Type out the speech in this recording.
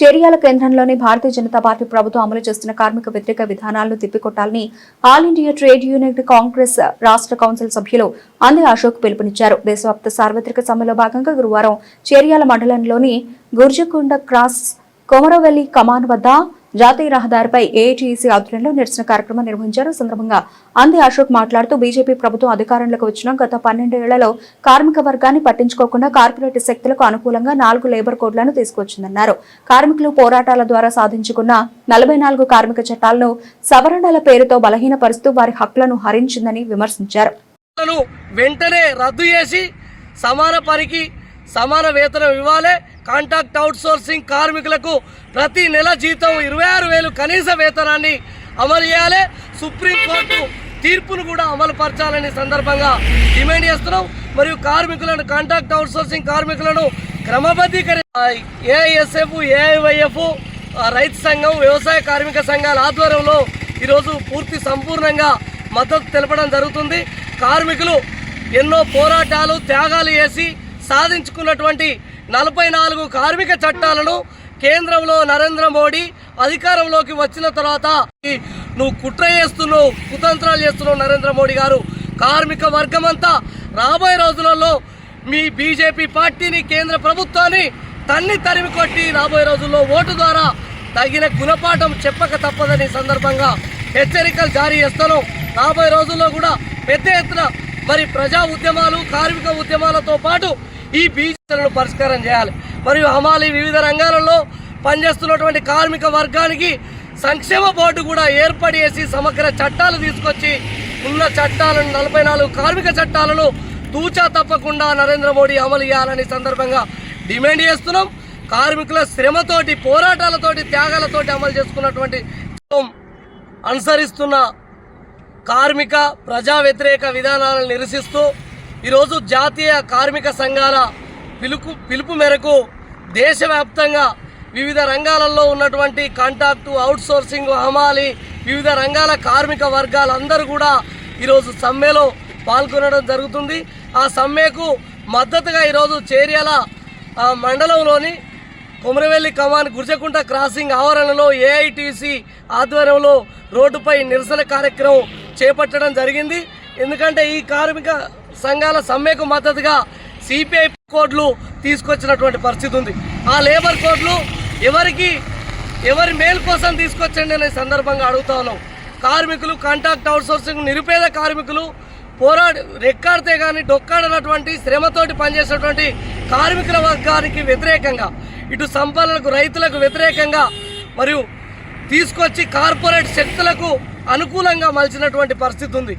చేరియాల కేంద్రంలోని భారతీయ జనతా పార్టీ ప్రభుత్వం అమలు చేస్తున్న కార్మిక వ్యతిరేక విధానాలను తిప్పికొట్టాలని all India trade union congress రాష్ట్ర కౌన్సిల్ సభ్యులు అంది అశోక్ పిలుపునిచ్చారు. దేశవ్యాప్త సార్వత్రిక సమ్మెలో భాగంగా గురువారం చేరియాల మండలంలోని గుర్జకొండ క్రాస్ కొమరవెల్లి కమాన్ వద్ద జాతీయ రహదారిపై ఏఐటీసీ ఆధ్వర్యంలో నిరసన కార్యక్రమం నిర్వహించారు. సందర్భంగా అంది అశోక్ మాట్లాడుతూ బీజేపీ ప్రభుత్వం అధికారంలోకి వచ్చిన గత పన్నెండేళ్ళలో కార్మిక వర్గాన్ని పట్టించుకోకుండా కార్పొరేట్ శక్తులకు అనుకూలంగా నాలుగు లేబర్ కోడ్లను తీసుకొచ్చిందన్నారు. కార్మికులు పోరాటాల ద్వారా సాధించుకున్న నలభై నాలుగు కార్మిక చట్టాలను సవరణల పేరుతో బలహీనపరుస్తూ వారి హక్కులను హరించిందని విమర్శించారు. వెంటనే రద్దు చేసి సమాన పనికి సమాన వేతనం ఇవ్వాలి. కాంట్రాక్ట్ అవుట్సోర్సింగ్ కార్మికులకు ప్రతి నెల జీతం ఇరవై ఆరు వేలు కనీస వేతనాన్ని అమలు చేయాలి. సుప్రీంకోర్టు తీర్పును కూడా అమలు పరచాలని సందర్భంగా డిమాండ్ చేస్తున్నాం. మరియు కార్మికులను కాంట్రాక్ట్ అవుట్సోర్సింగ్ కార్మికులను క్రమబద్ధీకరి ఏఐఎస్ఎఫ్ ఏఐవైఎఫ్ రైతు సంఘం వ్యవసాయ కార్మిక సంఘాల ఆధ్వర్యంలో ఈరోజు పూర్తి సంపూర్ణంగా మద్దతు తెలపడం జరుగుతుంది. కార్మికులు ఎన్నో పోరాటాలు త్యాగాలు చేసి సాధించుకున్నటువంటి నలభై నాలుగు కార్మిక చట్టాలను కేంద్రంలో నరేంద్ర మోడీ అధికారంలోకి వచ్చిన తర్వాత నువ్వు కుట్ర చేస్తున్నావు కుతంత్రాలు చేస్తున్నావు నరేంద్ర మోడీ గారు. కార్మిక వర్గం అంతా రాబోయే రోజులలో మీ బీజేపీ పార్టీని కేంద్ర ప్రభుత్వాన్ని తన్ని తరిమి కొట్టి రాబోయే రోజుల్లో ఓటు ద్వారా తగిన గుణపాఠం చెప్పక తప్పదని సందర్భంగా హెచ్చరికలు జారీ చేస్తాను రాబోయే రోజుల్లో కూడా పెద్ద ఎత్తున మరి ప్రజా ఉద్యమాలు కార్మిక ఉద్యమాలతో పాటు ఈ బీజేపీలను పరిష్కారం చేయాలి. మరియు హమాలి వివిధ రంగాలలో పనిచేస్తున్నటువంటి కార్మిక వర్గానికి సంక్షేమ బోర్డు కూడా ఏర్పాటు చేసి సమగ్ర చట్టాలు తీసుకొచ్చి ఉన్న చట్టాలను నలభై నాలుగు కార్మిక చట్టాలను తూచా తప్పకుండా నరేంద్ర మోడీ అమలు చేయాలని సందర్భంగా డిమాండ్ చేస్తున్నాం. కార్మికుల శ్రమతోటి పోరాటాలతోటి త్యాగాలతోటి అమలు చేసుకున్నటువంటి అనుసరిస్తున్న కార్మిక ప్రజా వ్యతిరేక విధానాలను నిరసిస్తూ ఈరోజు జాతీయ కార్మిక సంఘాల పిలుపు పిలుపు మేరకు దేశవ్యాప్తంగా వివిధ రంగాలలో ఉన్నటువంటి కాంట్రాక్టు అవుట్సోర్సింగ్ హమాలి వివిధ రంగాల కార్మిక వర్గాలందరూ కూడా ఈరోజు సమ్మెలో పాల్గొనడం జరుగుతుంది. ఆ సమ్మెకు మద్దతుగా ఈరోజు చేర్యాల మండలంలోని కొమరవెల్లి కమాన్ గుర్జకుంట క్రాసింగ్ ఆవరణలో ఏఐటీసీ ఆధ్వర్యంలో రోడ్డుపై నిరసన కార్యక్రమం చేపట్టడం జరిగింది. ఎందుకంటే ఈ కార్మిక సంఘాల సమ్మెకు మద్దతుగా సిపిఐ కోడ్లు తీసుకొచ్చినటువంటి పరిస్థితి ఉంది. ఆ లేబర్ కోడ్లు ఎవరికి ఎవరి మేలు కోసం తీసుకొచ్చండి అనే సందర్భంగా అడుగుతా ఉన్నాం. కార్మికులు కాంట్రాక్ట్ అవుట్సోర్సింగ్ నిరుపేద కార్మికులు పోరాడి రెక్కాడితే కానీ డొక్కాడనటువంటి శ్రమతోటి పనిచేసినటువంటి కార్మికుల వర్గానికి వ్యతిరేకంగా ఇటు సంపన్నులకు రైతులకు వ్యతిరేకంగా మరియు తీసుకొచ్చి కార్పొరేట్ శక్తులకు అనుకూలంగా మలిచినటువంటి పరిస్థితి ఉంది.